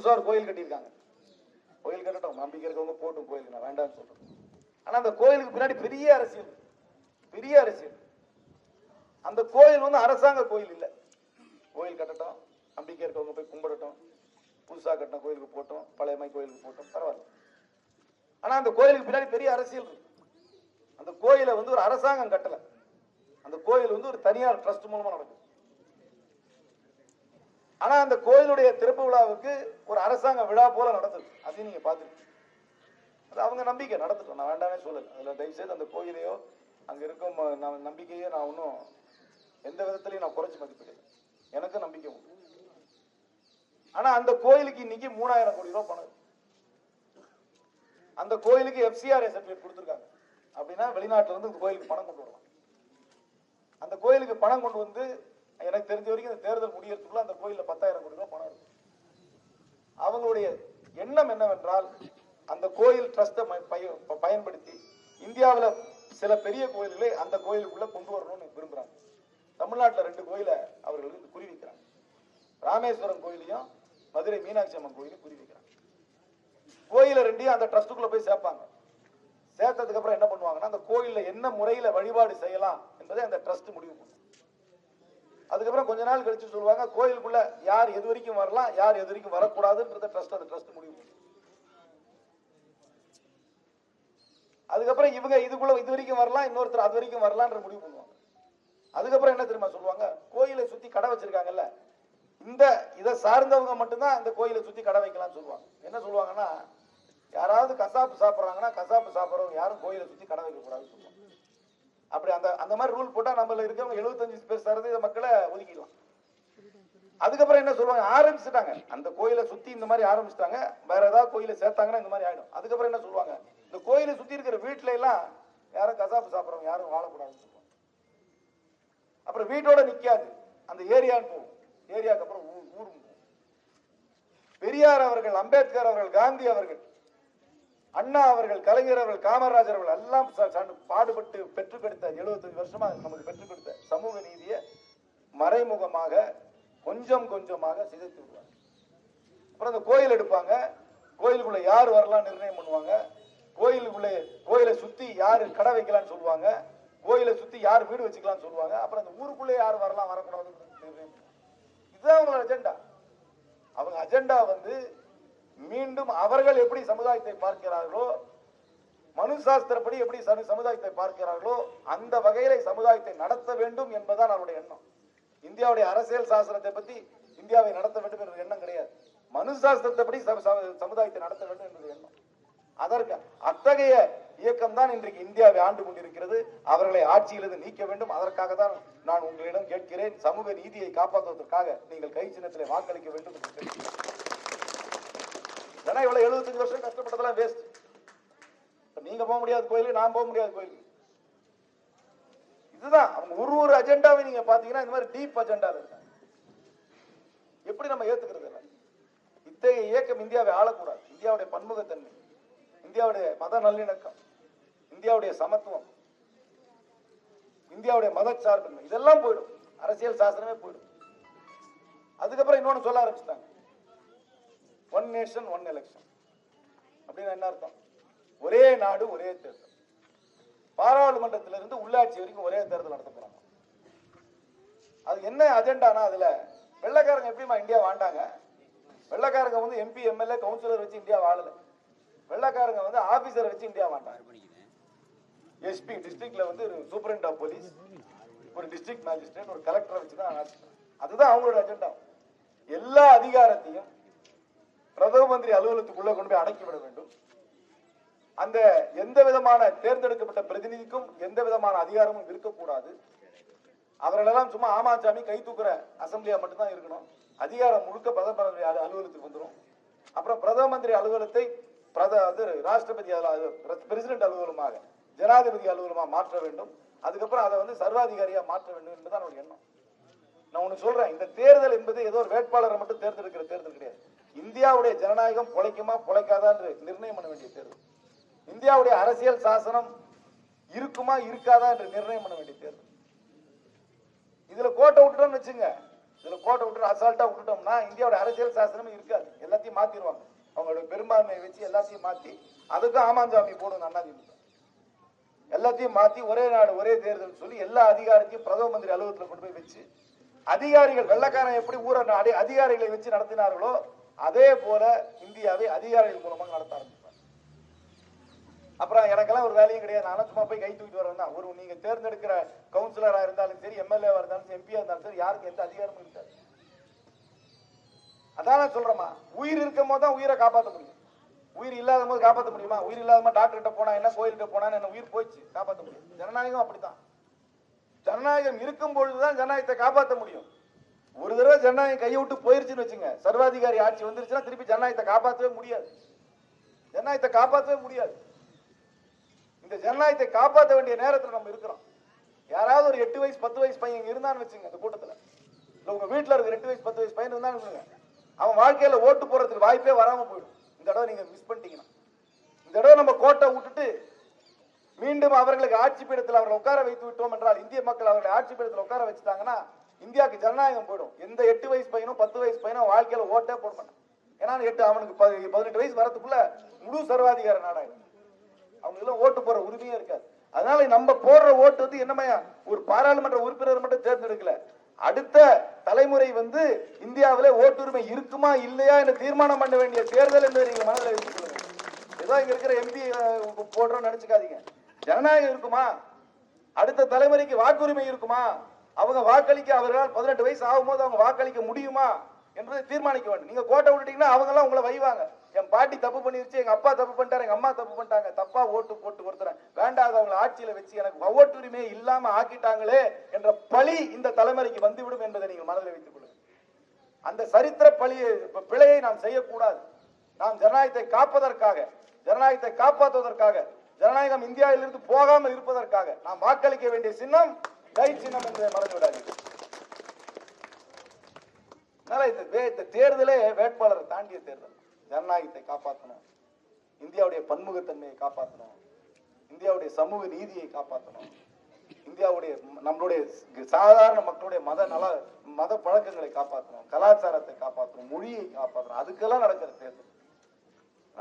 புதுசா ஒரு கோயில் கட்டியிருக்காங்க. கோயில் கட்டட்டும் நம்பிக்கை இருக்கவங்க போட்டும் கோயிலுக்கு நான் வேண்டாம்னு சொல்றேன். ஆனா அந்த கோயிலுக்கு பின்னாடி பெரிய அரசியல் பெரிய அரசியல். அந்த கோயில் வந்து அரசாங்க கோயில் இல்ல. கோயில் கட்டட்டும் நம்பிக்கை இருக்கவங்க போய் கும்பிடட்டும் புதுசா கட்டின கோயிலுக்கு போட்டோம் பழையமை கோயிலுக்கு போட்டோம் பரவாயில்ல. ஆனா அந்த கோயிலுக்கு பின்னாடி பெரிய அரசியல் இருக்கு. அந்த கோயிலை வந்து ஒரு அரசாங்கம் கட்டல. அந்த கோயில் வந்து ஒரு தனியார் ட்ரஸ்ட் மூலமா நடக்குது. ஆனா அந்த கோயிலுடைய திறப்பு விழாவுக்கு ஒரு அரசாங்க விழா போல நடந்தது. அதையும் நீங்க பாத்துருக்கீங்க அது அவங்க நம்பிக்கை நடத்துட்டோம். நான் வேண்டாமே சொல்லல. அதுல தயவுசெய்து அந்த கோயிலையோ அங்க இருக்கும் நான் நம்பிக்கையோ நான் ஒன்றும் எந்த விதத்திலையும் நான் குறைச்சி மதிப்பிடல. எனக்கு நம்பிக்கை உண்டு. ஆனா அந்த கோயிலுக்கு இன்னைக்கு மூணாயிரம் கோடி ரூபாய் பணம். அந்த கோயிலுக்கு எஃப்சிஆர்ஏ சர்டிபிகேட் கொடுத்துருக்காங்க. அப்படின்னா வெளிநாட்டுல இருந்து இந்த கோயிலுக்கு பணம் கொண்டு வரலாம். அந்த கோயிலுக்கு பணம் கொண்டு வந்து எனக்கு தெரிஞ்ச வரைக்கும் இந்த தேர்தல் முடியறதுக்குள்ள அந்த கோயிலில் பத்தாயிரம் கோடி ரூபாய் பணம் இருக்கும் அவங்களுடைய எண்ணம் என்னவென்றால் அந்த கோயில் ட்ரஸ்ட்டை பயன்படுத்தி இந்தியாவில் சில பெரிய கோயில்களை அந்த கோயிலுக்குள்ள கொண்டு வரணும்னு விரும்புறாங்க. தமிழ்நாட்டில் ரெண்டு கோயிலை அவர்கள் குறி வைக்கிறாங்க. ராமேஸ்வரம் கோயிலையும் மதுரை மீனாட்சி அம்மன் கோயிலையும் குறி வைக்கிறாங்க. கோயிலை ரெண்டையும் அந்த ட்ரஸ்ட்டுக்குள்ள போய் சேர்ப்பாங்க. சேர்த்ததுக்கு அப்புறம் என்ன பண்ணுவாங்கன்னா அந்த கோயிலில் என்ன முறையில் வழிபாடு செய்யலாம் என்பதை அந்த ட்ரஸ்ட் முடிவு பண்ணும். அதுக்கப்புறம் கொஞ்ச நாள் கழிச்சு சொல்லுவாங்க கோயிலுக்குள்ள யார் எது வரைக்கும் வரலாம் யார் எது வரைக்கும் வரக்கூடாதுன்றத ட்ரஸ்ட் அந்த ட்ரஸ்ட் முடிவு அதுக்கப்புறம் இவங்க இதுக்குள்ள இது வரைக்கும் வரலாம் இன்னொருத்தர் அது வரைக்கும் வரலான்ற முடிவு பண்ணுவாங்க. அதுக்கப்புறம் என்ன தெரியுமா சொல்லுவாங்க? கோயிலை சுத்தி கடை வச்சிருக்காங்கல்ல இந்த இதை சார்ந்தவங்க மட்டும்தான் இந்த கோயிலை சுத்தி கடை வைக்கலாம்னு சொல்லுவாங்க. என்ன சொல்லுவாங்கன்னா யாராவது கசாப்பு சாப்பிட்றாங்கன்னா கசாப்பு சாப்பிட்றவங்க யாரும் கோயிலை சுத்தி கடை வைக்க கூடாதுன்னு சொல்லுவாங்க. அப்படி அந்த அந்த மாதிரி ரூல் போட்டா நம்மள இருக்கவங்க எழுபத்தஞ்சு பேர் சதவீத மக்களை ஒதுக்கிடலாம். அதுக்கப்புறம் என்ன சொல்லுவாங்க? ஆரம்பிச்சுட்டாங்க. அந்த கோயிலை சுத்தி இந்த மாதிரி ஆரம்பிச்சிட்டாங்க. வேற ஏதாவது கோயிலை சேர்த்தாங்கன்னா இந்த மாதிரி ஆயிடும். அதுக்கப்புறம் என்ன சொல்லுவாங்க? இந்த கோயிலை சுத்தி இருக்கிற வீட்டுல எல்லாம் யாரும் கசாப்பு சாப்பிடுறவங்க யாரும் வாழக்கூடாதுன்னு சொல்லுவாங்க. அப்புறம் வீட்டோட நிக்காது. அந்த ஏரியான்னு போகும். ஏரியாவுக்கு அப்புறம் ஊர் ஊரும் போகும். பெரியார் அவர்கள் அம்பேத்கர் அவர்கள் காந்தி அவர்கள் அண்ணா அவர்கள் கலைஞர் அவர்கள் காமராஜர் அவர்கள் எல்லாம் ச- பாடுபட்டு பெற்றுக் கொடுத்த 75 வருஷமா நமக்கு பெற்றுக் கொடுத்த சமூக நீதியை மறைமுகமாக கொஞ்சம் கொஞ்சமாக சிதைத்து விடுவாங்க. அப்புறம் அந்த கோயில் எடுப்பாங்க. கோயிலுக்குள்ள யார் வரலாம் நிர்ணயம் பண்ணுவாங்க. கோயிலுக்குள்ளே கோயிலை சுத்தி யாரு கடை வைக்கலாம்னு சொல்லுவாங்க. கோயிலை சுத்தி யார் வீடு வச்சுக்கலாம்னு சொல்லுவாங்க. அப்புறம் அந்த ஊருக்குள்ளே யார் வரலாம் வரக்கூடாதுன்னு நிர்ணயம் இதுதான் அவங்களோட அஜெண்டா அவங்க அஜெண்டா வந்து மீண்டும் அவர்கள் எப்படி சமுதாயத்தை பார்க்கிறார்களோ மனு சாஸ்திரப்படி எப்படி சமு- சமுதாயத்தை பார்க்கிறார்களோ அந்த வகையில சமுதாயத்தை நடத்த வேண்டும் என்பதுதான் அவருடைய எண்ணம். இந்தியாவுடைய அரசியல் சாஸ்திரத்தை பத்தி இந்தியாவை நடத்த வேண்டும் என்ற எண்ணம் கிடையாது. மனுசாஸ்திரத்தை படி சம- சமுதாயத்தை நடத்த வேண்டும் என்பது எண்ணம். அதற்கு அத்தகைய இயக்கம் தான் இன்றைக்கு இந்தியாவை ஆண்டு கொண்டிருக்கிறது. அவர்களை ஆட்சியிலிருந்து நீக்க வேண்டும். அதற்காக தான் நான் உங்களிடம் கேட்கிறேன். சமூக நீதியை காப்பாற்றுவதற்காக நீங்கள் கை சின்னத்திலே வாக்களிக்க வேண்டும் என்று ஏன்னா இவ்வளவு எழுபத்தஞ்சு வருஷம் கஷ்டப்பட்டதெல்லாம் வேஸ்ட் நீங்க போக முடியாத கோயிலுக்கு நான் போக முடியாத கோயில் இதுதான் அவங்க ஒரு ஒரு அஜெண்டாவை நீங்க பாத்தீங்கன்னா இந்த மாதிரி டீப் அஜெண்டா இருக்காங்க. எப்படி நம்ம ஏத்துக்கிறது இல்லை இத்தகைய இயக்கம் இந்தியாவை ஆளக்கூடாது. இந்தியாவுடைய பன்முகத்தன்மை இந்தியாவுடைய மத நல்லிணக்கம் இந்தியாவுடைய சமத்துவம் இந்தியாவுடைய மதச்சார்பின்மை இதெல்லாம் போயிடும். அரசியல் சாசனமே போயிடும். அதுக்கப்புறம் இன்னொன்னு சொல்ல ஆரம்பிச்சிட்டாங்க. ஒன் நேஷன் ஒன் எலெக்ஷன் அப்படின்னு என்ன அர்த்தம்? ஒரே நாடு ஒரே தேர்தல். பாராளுமன்றத்திலிருந்து உள்ளாட்சி வரைக்கும் ஒரே தேர்தல் நடத்த போறாங்க அது என்ன அஜெண்டானா அதுல? வெள்ளைக்காரங்க எப்படிமா இந்தியா வாண்டாங்க வெள்ளைக்காரங்க வந்து எம்பி எம்எல்ஏ கவுன்சிலர் வச்சு இந்தியா வாழல. வெள்ளைக்காரங்க வந்து ஆபீசர் வச்சு இந்தியா வாண்டாங்க எஸ்பி டிஸ்ட்ரிக்ட்ல வந்து ஒரு சூப்பரண்ட் ஆஃப் போலீஸ் ஒரு டிஸ்ட்ரிக்ட் மேஜிஸ்ட்ரேட் ஒரு கலெக்டரை வச்சு தான் அதுதான் அவங்களோட அஜெண்டா எல்லா அதிகாரத்தையும் பிரதம மந்திரி அலுவலகத்துக்குள்ள கொண்டு போய் அடக்கி விட வேண்டும். அந்த எந்த விதமான தேர்ந்தெடுக்கப்பட்ட பிரதிநிதிக்கும் எந்த விதமான அதிகாரமும் இருக்கக்கூடாது. அவர்களெல்லாம் சும்மா ஆமாச்சாமி கை தூக்குற அசம்பிளியா மட்டும்தான் இருக்கணும். அதிகாரம் முழுக்க பிரதம மந்திரி அலுவலகத்துக்கு வந்துடும் அப்புறம் பிரதம மந்திரி அலுவலகத்தை பிரத அது ராஷ்டிரபதி பிரசிடென்ட் அலுவலகமாக ஜனாதிபதி அலுவலகமாக மாற்ற வேண்டும். அதுக்கப்புறம் அதை வந்து சர்வாதிகாரியா மாற்ற வேண்டும் என்பதுதான் எண்ணம். நான் ஒண்ணு சொல்றேன் இந்த தேர்தல் என்பது ஏதோ ஒரு வேட்பாளரை மட்டும் தேர்ந்தெடுக்கிற தேர்தல் கிடையாது. இந்தியாவுடைய ஜனநாயகம் பொழைக்குமா பொழைக்காதா என்று நிர்ணயம் பண்ண வேண்டிய தேர்வு. இந்தியாவுடைய அரசியல் சாசனம் இருக்குமா இருக்காதா என்று நிர்ணயம் பண்ண வேண்டிய தேர்வு. இதுல கோட்டை விட்டுட்டோம்னு வச்சுங்க. இதுல கோட்டை விட்டு அசால்ட்டா விட்டுட்டோம்னா இந்தியாவோட அரசியல் சாசனமே இருக்காது. எல்லாத்தையும் மாத்திடுவாங்க அவங்களோட பெரும்பான்மையை வச்சு எல்லாத்தையும் மாத்தி அதுக்கும் ஆமாஞ்சாமி போடுங்க அதிமுக எல்லாத்தையும் மாத்தி ஒரே நாடு ஒரே தேர்தல் சொல்லி எல்லா அதிகாரத்தையும் பிரதம மந்திரி அலுவலகத்தில் கொண்டு போய் வச்சு அதிகாரிகள் வெள்ளக்காரன் எப்படி ஊரை அதிகாரிகளை வச்சு நடத்தினார்களோ அதே போல இந்தியாவை அதிகாரிகள் மூலமாக நடத்த ஆரம்பிப்பார். அப்புறம் எனக்கெல்லாம் ஒரு வேலையும் கிடையாது. நானும் சும்மா போய் கை தூக்கிட்டு வரேன் தான் ஒரு நீங்க தேர்ந்தெடுக்கிற கவுன்சிலரா இருந்தாலும் சரி எம்எல்ஏவா இருந்தாலும் சரி எம்பியா இருந்தாலும் சரி யாருக்கு எந்த அதிகாரமும் இருக்காது. அதான் நான் உயிர் இருக்கும் போது தான் உயிரை காப்பாற்ற முடியும். உயிர் இல்லாத போது காப்பாற்ற முடியுமா? உயிர் இல்லாத டாக்டர்கிட்ட டாக்டர் கிட்ட போனா என்ன கோயில்கிட்ட போனா என்ன உயிர் போயிடுச்சு காப்பாற்ற முடியும். ஜனநாயகம் அப்படித்தான். ஜனநாயகம் இருக்கும் பொழுதுதான் ஜனநாயகத்தை காப்பாற்ற முடியும். ஒரு தடவை ஜனநாயகம் கையை விட்டு போயிருச்சுன்னு வச்சுங்க. சர்வாதிகாரி ஆட்சி வந்துருச்சுன்னா திருப்பி ஜனநாயகத்தை காப்பாற்றவே முடியாது. ஜனநாயகத்தை காப்பாற்றவே முடியாது. இந்த ஜனநாயகத்தை காப்பாற்ற வேண்டிய நேரத்தில் நம்ம இருக்கிறோம். யாராவது ஒரு எட்டு வயசு பத்து வயசு பையன் இருந்தான்னு வச்சுங்க இந்த கூட்டத்தில். இல்லை உங்கள் வீட்டில் இருக்கிற எட்டு வயசு பத்து வயசு பையன் இருந்தான்னு வச்சுங்க அவன் வாழ்க்கையில் ஓட்டு போடுறதுக்கு வாய்ப்பே வராமல் போயிடும். இந்த தடவை நீங்கள் மிஸ் பண்ணிட்டீங்கன்னா. இந்த தடவை நம்ம கோட்டை விட்டுட்டு மீண்டும் அவர்களுக்கு ஆட்சி பீடத்தில் அவர்களை உட்கார வைத்து விட்டோம் என்றால் இந்திய மக்கள் அவர்களை ஆட்சி பீடத்தில் உட்கார வச்சுட்டாங்கன்னா இந்தியாவுக்கு ஜனநாயகம் போயிடும். எந்த எட்டு வயசு பையனும் பத்து வயசு பையனும் வாழ்க்கையில ஓட்டே போட மாட்டான். ஏன்னா எட்டு அவனுக்கு பதி- பதினெட்டு வயசு வரதுக்குள்ள முழு சர்வாதிகார நாடாயிடும். அவங்க எல்லாம் ஓட்டு போற உரிமையே இருக்காது. அதனால நம்ம போடுற ஓட்டு வந்து என்னமையா ஒரு பாராளுமன்ற உறுப்பினர் மட்டும் தேர்ந்தெடுக்கல. அடுத்த தலைமுறை வந்து இந்தியாவில ஓட்டுரிமை இருக்குமா இல்லையா என்று தீர்மானம் பண்ண வேண்டிய தேர்தல் என்று நீங்க மனதில் வச்சுக்கொள்ளுங்க ஏதோ இங்க இருக்கிற எம்பி போடுறோம்னு நினைச்சுக்காதீங்க. ஜனநாயகம் இருக்குமா? அடுத்த தலைமுறைக்கு வாக்குரிமை இருக்குமா? அவங்க வாக்களிக்க அவர்களால் பதினெட்டு வயசு ஆகும்போது அவங்க வாக்களிக்க முடியுமா என்பதை தீர்மானிக்க வேண்டும். நீங்க கோட்டை விட்டுட்டீங்கன்னா அவங்க எல்லாம் உங்களை வைவாங்க. என் பாட்டி தப்பு பண்ணிருச்சு எங்க அப்பா தப்பு பண்ணிட்டாரு எங்க அம்மா தப்பு பண்ணிட்டாங்க. தப்பா ஓட்டு போட்டு ஒருத்தர வேண்டாதவங்களை ஆட்சியில வச்சு எனக்கு ஓட்டுரிமையே இல்லாம ஆக்கிட்டாங்களே என்ற பழி இந்த தலைமுறைக்கு வந்துவிடும் என்பதை நீங்கள் மனதில் வைத்துக் கொள்ளுங்கள். அந்த சரித்திர பழியை பிழையை நாம் செய்யக்கூடாது. நாம் ஜனநாயகத்தை காப்பதற்காக ஜனநாயகத்தை காப்பாற்றுவதற்காக ஜனநாயகம் இந்தியாவிலிருந்து போகாமல் இருப்பதற்காக நாம் வாக்களிக்க வேண்டிய சின்னம் கை சின்னம் என்பதை மறந்து அதனால இந்த தேர்தலே வேட்பாளரை தாண்டிய தேர்தல். ஜனநாயகத்தை காப்பாற்றணும் இந்தியாவுடைய பன்முகத்தன்மையை காப்பாற்றணும் இந்தியாவுடைய சமூக நீதியை காப்பாற்றணும் இந்தியாவுடைய நம்மளுடைய சாதாரண மக்களுடைய மத நல மத பழக்கங்களை காப்பாற்றணும் கலாச்சாரத்தை காப்பாற்றணும் மொழியை காப்பாற்றணும் அதுக்கெல்லாம் நடக்கிற தேர்தல்.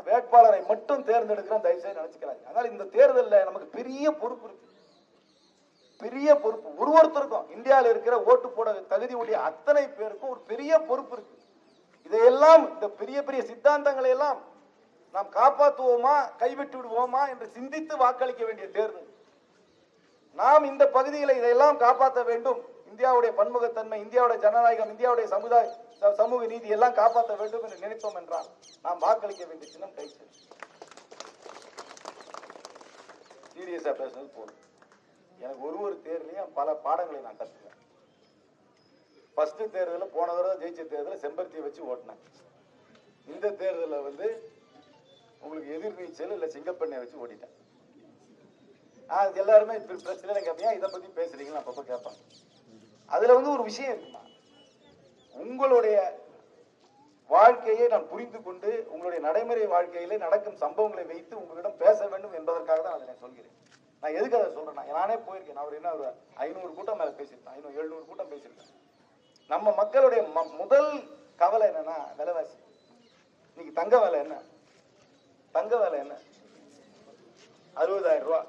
வேட்பாளரை மட்டும் தேர்ந்தெடுக்கிறோம் தயவுசெய்து நினைச்சுக்கிறாங்க அதனால இந்த தேர்தலில் நமக்கு பெரிய பொறுப்பு இருக்கு. பெரிய பொறுப்பு. ஒரு ஒருத்தருக்கும் இந்தியாவில் இருக்கிற ஓட்டு போட தகுதி உடைய அத்தனை பேருக்கும் ஒரு பெரிய பொறுப்பு இருக்கு. இதையெல்லாம் இந்த பெரிய பெரிய சித்தாந்தங்களை எல்லாம் நாம் காப்பாற்றுவோமா கைவிட்டு விடுவோமா என்று சிந்தித்து வாக்களிக்க வேண்டிய தேர்தல். நாம் இந்த பகுதிகளை இதையெல்லாம் காப்பாற்ற வேண்டும். இந்தியாவுடைய பன்முகத்தன்மை இந்தியாவுடைய ஜனநாயகம் இந்தியாவுடைய சமுதாய சமூக நீதி எல்லாம் காப்பாற்ற வேண்டும் என்று நினைத்தோம் என்றால் நாம் வாக்களிக்க வேண்டிய சின்னம் கை சீரியஸா பேசுறது போதும். எனக்கு ஒரு ஒரு தேர்தலையும் பல பாடங்களை நான் கற்றுக்கிறேன் ஃபர்ஸ்ட் தேர்தலில் போன தடவை ஜெயிச்ச தேர்தலில் செம்பருத்தியை வச்சு ஓட்டினேன். இந்த தேர்தலில் வந்து உங்களுக்கு எதிர்நீச்சல் இல்லை சிங்கப்பெண்ணை வச்சு ஓட்டிட்டேன். ஆ எல்லாருமே இப்போ பிரச்சனை கேட்பீங்க இதை பற்றி பேசுறீங்களா அப்பப்போ கேட்பாங்க. அதில் வந்து ஒரு விஷயம் இருக்குமா? உங்களுடைய வாழ்க்கையை நான் புரிந்து கொண்டு உங்களுடைய நடைமுறை வாழ்க்கையிலே நடக்கும் சம்பவங்களை வைத்து உங்களிடம் பேச வேண்டும் என்பதற்காக தான் அதை நான் சொல்கிறேன். நான் எதுக்கு அதை சொல்றேன்னா நானே போயிருக்கேன். நான் ஒரு என்ன ஒரு ஐநூறு கூட்டம் மேல பேசியிருக்கேன் ஐநூறு எழுநூறு கூட்டம் பேசியிருக்கேன் நம்ம மக்களுடைய ம- முதல் கவலை என்னன்னா விலைவாசி. இன்னைக்கு தங்க விலை என்ன? தங்க விலை என்ன? அறுபதாயிரம் ரூபா.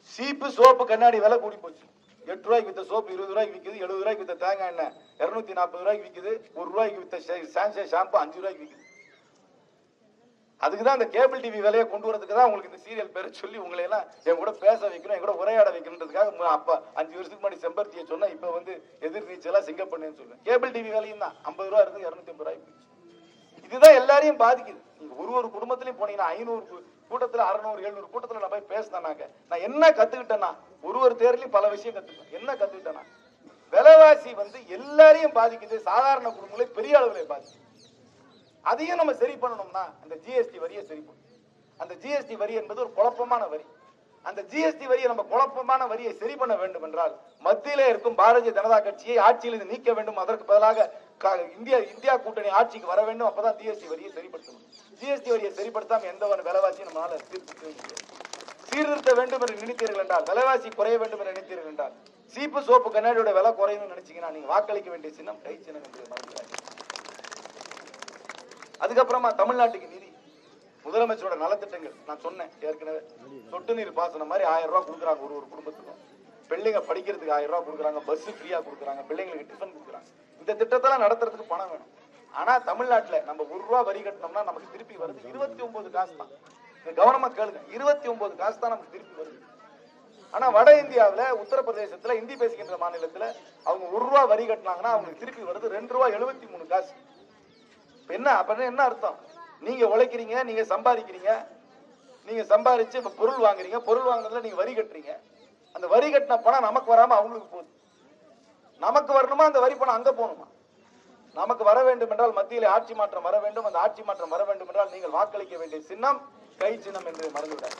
சீப்பு சோப்பு கண்ணாடி விலை கூடி போச்சு. எட்டு ரூபாய்க்கு வித்த சோப்பு இருபது ரூபாய்க்கு விற்குது எழுபது ரூபாய்க்கு வித்த தேங்காய் எண்ணெய் இருநூத்தி நாற்பது ரூபாய்க்கு விற்குது ஒரு ரூபாய்க்கு வித்த சான்சே ஷாம்பு அஞ்சு ரூபாய்க்கு விற்குது அதுக்கு தான் அந்த கேபிள் டிவி விலையை கொண்டு வரதுக்கு தான் உங்களுக்கு இந்த சீரியல் பேரை சொல்லி உங்களை எல்லாம் என் கூட பேச வைக்கணும் என் கூட உரையாட வைக்கணுன்றதுக்காக அப்போ அப்ப அஞ்சு வருஷத்துக்கு முன்னாடி செம்பருத்தியை சொன்னா இப்ப வந்து எதிர் சிங்க சிங்கப்பண்ணேன்னு சொல்லுவேன் கேபிள் டிவி விலையும் தான். ஐம்பது ரூபா இருந்து இருநூத்தி ஐம்பது ரூபாய் போச்சு. இதுதான் எல்லாரையும் பாதிக்குது. ஒரு ஒரு குடும்பத்திலையும் போனீங்கன்னா ஐநூறு கூட்டத்தில் கூட்டத்துல அறுநூறு எழுநூறு கூட்டத்துல நான் போய் பேசினாங்க நான் என்ன கத்துக்கிட்டேன்னா ஒரு ஒரு தேர்லையும் பல விஷயம் கத்துக்கிட்டேன். என்ன கத்துக்கிட்டேன்னா விலைவாசி வந்து எல்லாரையும் பாதிக்குது. சாதாரண குடும்பங்களை பெரிய அளவில் பாதிக்குது. அதையும் நம்ம சரி பண்ணணும்னா அந்த ஜிஎஸ்டி வரியை சரி பண்ணும் அந்த ஜிஎஸ்டி வரி என்பது ஒரு குழப்பமான வரி. அந்த ஜிஎஸ்டி வரியை நம்ம குழப்பமான வரியை சரி பண்ண வேண்டும் என்றால் மத்தியிலே இருக்கும் பாரதிய ஜனதா கட்சியை ஆட்சியிலிருந்து நீக்க வேண்டும். அதற்கு பதிலாக இந்தியா இந்தியா கூட்டணி ஆட்சிக்கு வர வேண்டும். அப்பதான் ஜிஎஸ்டி வரியை சரிப்படுத்தணும். ஜிஎஸ்டி வரியை சரிப்படுத்தாம எந்த ஒரு விலைவாசியும் நம்மளால தீர்த்து முடியாது. சீர்திருத்த வேண்டும் என்று நினைத்தீர்கள் என்றால் விலைவாசி குறைய வேண்டும் என்று நினைத்தீர்கள் என்றால் சீப்பு சோப்பு கண்ணாடியோட விலை குறையணும்னு நினைச்சீங்கன்னா நீங்க வாக்களிக்க வேண்டிய சின்னம் கை சின்னம் என்று மறந்துடாது அதுக்கப்புறமா தமிழ்நாட்டுக்கு நிதி. முதலமைச்சரோட நலத்திட்டங்கள். நான் சொன்னேன் ஏற்கனவே. சொட்டு நீர் பாசனம் மாதிரி ஆயிரம் ரூபாய் கொடுக்குறாங்க ஒரு ஒரு குடும்பத்துக்கும். பிள்ளைங்க படிக்கிறதுக்கு ஆயிரம் ரூபாய் கொடுக்குறாங்க பஸ் ஃப்ரீயா கொடுக்குறாங்க பிள்ளைங்களுக்கு டிஃபன் கொடுக்குறாங்க. இந்த திட்டத்தெல்லாம் நடத்துறதுக்கு பணம் வேணும். ஆனா தமிழ்நாட்டுல நம்ம ஒரு ரூபா வரி கட்டினோம்னா நமக்கு திருப்பி வருது. இருபத்தி ஒன்பது காசு தான். இந்த கவனமா கேளுங்க. இருபத்தி ஒன்பது காசு தான் நமக்கு திருப்பி வருது. ஆனா வட இந்தியாவில உத்தரப்பிரதேசத்துல இந்தி பேசுகின்ற மாநிலத்துல அவங்க ஒரு ரூபா வரி கட்டினாங்கன்னா அவங்களுக்கு திருப்பி வருது. ரெண்டு ரூபா எழுபத்தி மூணு காசு. என்ன? அப்படின்னா என்ன அர்த்தம்? நீங்க உழைக்கிறீங்க நீங்க சம்பாதிக்கிறீங்க நீங்க சம்பாதிச்சு இப்ப பொருள் வாங்குறீங்க பொருள் வாங்குறதுல நீங்க வரி கட்டுறீங்க. அந்த வரி கட்டின பணம் நமக்கு வராம அவங்களுக்கு போகுது. நமக்கு வரணுமா? அந்த வரி பணம் அங்க போகணுமா? நமக்கு வர வேண்டும் என்றால் மத்தியில் ஆட்சி மாற்றம் வர வேண்டும். அந்த ஆட்சி மாற்றம் வர வேண்டும் என்றால் நீங்கள் வாக்களிக்க வேண்டிய சின்னம் கை சின்னம் என்று மறந்துவிடாது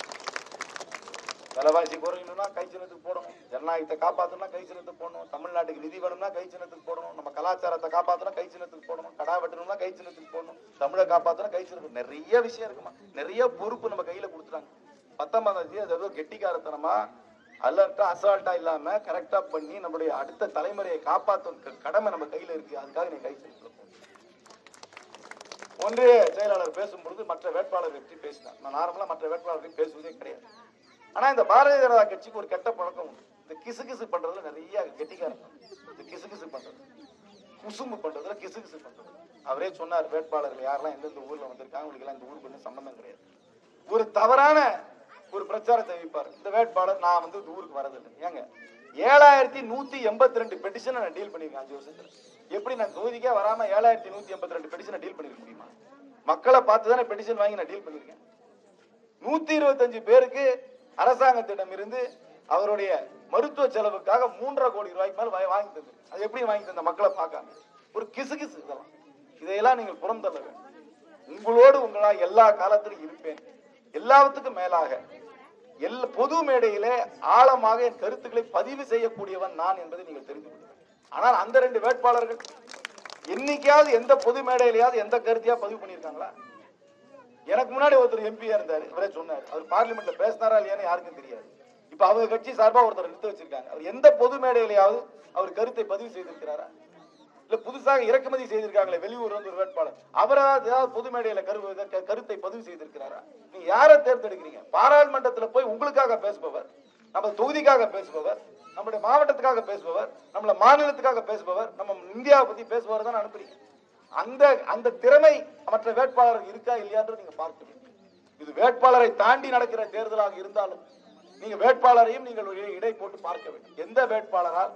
விலைவாசி குறையணும்னா கை சின்னத்துக்கு போடணும். ஜனநாயகத்தை காப்பாற்றணும்னா கை சின்னத்துக்கு போடணும். தமிழ்நாட்டுக்கு நிதி வேணும்னா கை சின்னத்துக்கு போடணும். நம்ம கலாச்சாரத்தை காப்பாற்றணும் கை சின்னத்துக்கு போடணும். கடா வெட்டணும்னா கை சின்னத்துக்கு போடணும். தமிழை காப்பாற்றணும் கை சின்னத்துக்கு நிறைய விஷயம் இருக்குமா? நிறைய பொறுப்பு நம்ம கையில கொடுத்துட்டாங்க. பத்தொன்பதாம் தேதி அது ஏதோ கெட்டிக்காரத்தனமா அலர்ட்டா அசால்ட்டா இல்லாம கரெக்டா பண்ணி நம்மளுடைய அடுத்த தலைமுறையை காப்பாற்றும் கடமை நம்ம கையில இருக்கு. அதுக்காக நீ கை சின்னத்துல ஒன்றிய செயலாளர் பேசும்பொழுது மற்ற வேட்பாளர் பற்றி பேசினார். நான் நார்மலா மற்ற வேட்பாளர் பேசுவதே கிடையாது. ஆனா இந்த பாரதிய ஜனதா கட்சிக்கு ஒரு கெட்ட பழக்கம் உண்டு. இந்த கிசு கிசு பண்றதுல நிறைய கெட்டிக்காரங்க இந்த கிசு கிசு பண்றது. குசும்பு பண்றதுல கிசு கிசு பண்றது. அவரே சொன்னார் வேட்பாளர்கள் யாரெல்லாம் எந்தெந்த ஊர்ல வந்திருக்காங்க உங்களுக்கு எல்லாம் இந்த ஊருக்கு ஒன்றும் சம்பந்தம் கிடையாது. ஒரு தவறான ஒரு பிரச்சாரத்தை வைப்பார். இந்த வேட்பாளர் நான் வந்து இந்த ஊருக்கு வரதில்லை. ஏங்க ஏழாயிரத்தி நூத்தி எண்பத்தி ரெண்டு பெட்டிஷனை நான் டீல் பண்ணிருக்கேன் அஞ்சு வருஷத்துல. எப்படி நான் தொகுதிக்கே வராம ஏழாயிரத்தி நூத்தி எண்பத்தி ரெண்டு பெட்டிஷனை டீல் பண்ணிருக்க முடியுமா? மக்களை பார்த்து தானே பெட்டிஷன் வாங்கி நான் டீல் பண்ணிருக்கேன் நூத்தி இருபத்தஞ்சு பேருக்கு அரசாங்கத்திடம் இருந்து அவருடைய மருத்துவ செலவுக்காக மூன்றரை கோடி ரூபாய்க்கு மேல வாங்கி தந்து அது எப்படி வாங்கி தந்த? மக்களை பார்க்காம. ஒரு கிசு கிசு இதெல்லாம். இதையெல்லாம் நீங்கள் புறந்தள்ள. வேண்டும் உங்களோடு உங்களா எல்லா காலத்திலும் இருப்பேன். எல்லாத்துக்கும் மேலாக எல் பொது மேடையிலே ஆழமாக என் கருத்துக்களை பதிவு செய்யக்கூடியவன் நான் என்பதை நீங்கள் தெரிந்து கொள்ளுங்கள். ஆனால் அந்த ரெண்டு வேட்பாளர்கள் என்னைக்காவது எந்த பொது மேடையிலையாவது எந்த கருத்தையா பதிவு பண்ணியிருக்காங்களா? எனக்கு முன்னாடி ஒருத்தர் எம்பியா இருந்தாரு. இவரே சொன்னார். அவர் பார்லிமெண்ட்ல பேசினாரா இல்லையான்னு யாருக்கும் தெரியாது. இப்ப அவங்க கட்சி சார்பா ஒருத்தர் நிறுத்த வச்சிருக்காங்க. அவர் எந்த பொது மேடையிலையாவது அவர் கருத்தை பதிவு செய்திருக்கிறாரா? இல்ல புதுசாக இறக்குமதி செய்திருக்காங்களே வெளியூர் வந்து ஒரு வேட்பாளர். அவரா ஏதாவது பொது மேடையில கரு கருத்தை பதிவு செய்திருக்கிறாரா? நீங்க யாரை தேர்ந்தெடுக்கிறீங்க? பாராளுமன்றத்துல போய் உங்களுக்காக பேசுபவர் நம்ம தொகுதிக்காக பேசுபவர் நம்முடைய மாவட்டத்துக்காக பேசுபவர் நம்மள மாநிலத்துக்காக பேசுபவர் நம்ம இந்தியாவை பத்தி பேசுபவர் தான் அனுப்புறீங்க? அந்த அந்த திறமை மற்ற வேட்பாளர் இருக்கா இல்லையான்னு நீங்க பார்க்க வேண்டும் இது வேட்பாளரை தாண்டி நடக்கிற தேர்தலாக இருந்தாலும் நீங்க வேட்பாளரையும் நீங்கள் இடை போட்டு பார்க்க வேண்டும். எந்த வேட்பாளரால்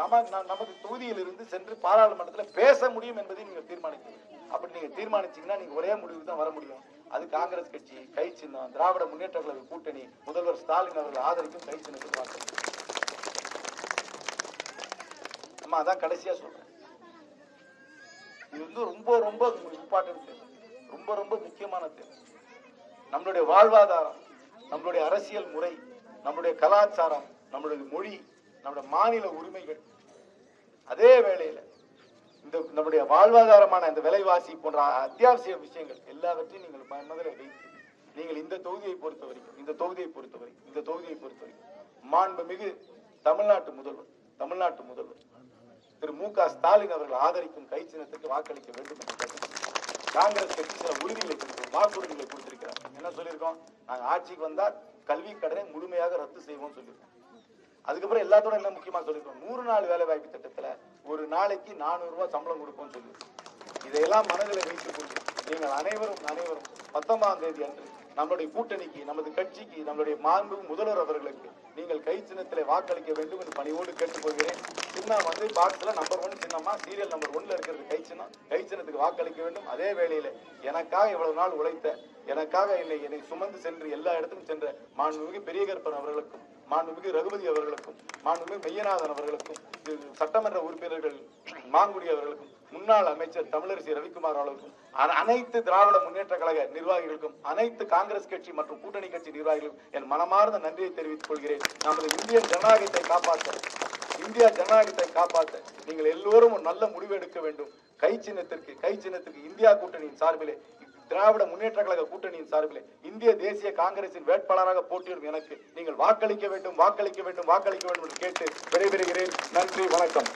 நம்ம நமது தொகுதியில் இருந்து சென்று பாராளுமன்றத்தில் பேச முடியும் என்பதை நீங்கள் தீர்மானிக்க அப்படி நீங்க தீர்மானிச்சீங்கன்னா நீங்க ஒரே முடிவுக்கு தான் வர முடியும். அது காங்கிரஸ் கட்சி கை சின்னம் திராவிட முன்னேற்ற கழக கூட்டணி முதல்வர் ஸ்டாலின் அவர்கள் ஆதரிக்கும் கை சின்னத்தில் வாக்களிக்கும் நம்ம அதான் கடைசியா சொல்றேன். இது வந்து ரொம்ப ரொம்ப இம்பார்ட்டன்ட் தேவை ரொம்ப ரொம்ப முக்கியமான தேவை நம்மளுடைய வாழ்வாதாரம் நம்மளுடைய அரசியல் முறை நம்மளுடைய கலாச்சாரம் நம்மளுடைய மொழி நம்மளுடைய மாநில உரிமைகள். அதே வேளையில இந்த நம்முடைய வாழ்வாதாரமான இந்த விலைவாசி போன்ற அத்தியாவசிய விஷயங்கள் எல்லாவற்றையும் நீங்கள் மனதில் வைத்து நீங்கள் இந்த தொகுதியை பொறுத்த வரைக்கும் இந்த தொகுதியை பொறுத்த வரைக்கும் இந்த தொகுதியை பொறுத்த வரைக்கும் மாண்புமிகு தமிழ்நாட்டு முதல்வர் தமிழ்நாட்டு முதல்வர். திரு மு க ஸ்டாலின் அவர்கள் ஆதரிக்கும் கை சின்னத்துக்கு வாக்களிக்க வேண்டும் என்று காங்கிரஸ் கட்சி சில உறுதிகளை கொடுத்திருக்கோம் வாக்குறுதிகளை கொடுத்திருக்கிறார். என்ன சொல்லியிருக்கோம்? நாங்கள் ஆட்சிக்கு வந்தால் கல்வி கடனை முழுமையாக ரத்து செய்வோம் சொல்லியிருக்கோம். அதுக்கப்புறம் எல்லாத்தோட என்ன முக்கியமா சொல்லியிருக்கோம்? நூறு நாள் வேலை வாய்ப்பு திட்டத்துல ஒரு நாளைக்கு நானூறு ரூபாய் சம்பளம் கொடுப்போம்னு சொல்லியிருக்கோம். இதையெல்லாம் மனதில் வைத்துக் கொண்டு நீங்கள் அனைவரும் அனைவரும் பத்தொன்பதாம் தேதி அன்று நம்மளுடைய கூட்டணிக்கு நமது கட்சிக்கு நம்மளுடைய மாண்பு முதல்வர் அவர்களுக்கு நீங்கள் கை சின்னத்திலே வாக்களிக்க வேண்டும் என்று பணியோடு கேட்டுக்கொள்கிறேன். சின்னம் வந்து பாக்ஸ்ல நம்பர் ஒன் சின்னமா சீரியல் நம்பர் ஒன்ல இருக்கிறது கை சின்னம். கை சின்னத்துக்கு வாக்களிக்க வேண்டும். அதே வேளையில எனக்காக இவ்வளவு நாள் உழைத்த எனக்காக என்னை என்னை சுமந்து சென்று எல்லா இடத்துக்கும் சென்ற மாண்புமிகு பெரியகற்பன் அவர்களுக்கும் மாண்புமிகு ரகுபதி அவர்களுக்கும் மாண்புமிகு மெய்யநாதன் அவர்களுக்கும் இது சட்டமன்ற உறுப்பினர்கள் மாங்குடி அவர்களுக்கும் முன்னாள் அமைச்சர் தமிழரசி ரவிக்குமார் அவர்களுக்கும் அனைத்து திராவிட முன்னேற்ற கழக நிர்வாகிகளுக்கும் அனைத்து காங்கிரஸ் கட்சி மற்றும் கூட்டணி கட்சி நிர்வாகிகளுக்கும் என் மனமார்ந்த நன்றியை தெரிவித்துக் கொள்கிறேன். நமது இந்திய ஜனநாயகத்தை காப்பாற்ற இந்தியா ஜனநாயகத்தை காப்பாற்ற நீங்கள் எல்லோரும் ஒரு நல்ல முடிவு எடுக்க வேண்டும். கை சின்னத்திற்கு கை சின்னத்திற்கு இந்தியா கூட்டணியின் சார்பிலே திராவிட முன்னேற்ற கழக கூட்டணியின் சார்பிலே இந்திய தேசிய காங்கிரசின் வேட்பாளராக போட்டியிடும் எனக்கு நீங்கள் வாக்களிக்க வேண்டும் வாக்களிக்க வேண்டும் வாக்களிக்க வேண்டும் என்று கேட்டு விடைபெறுகிறேன். நன்றி வணக்கம்.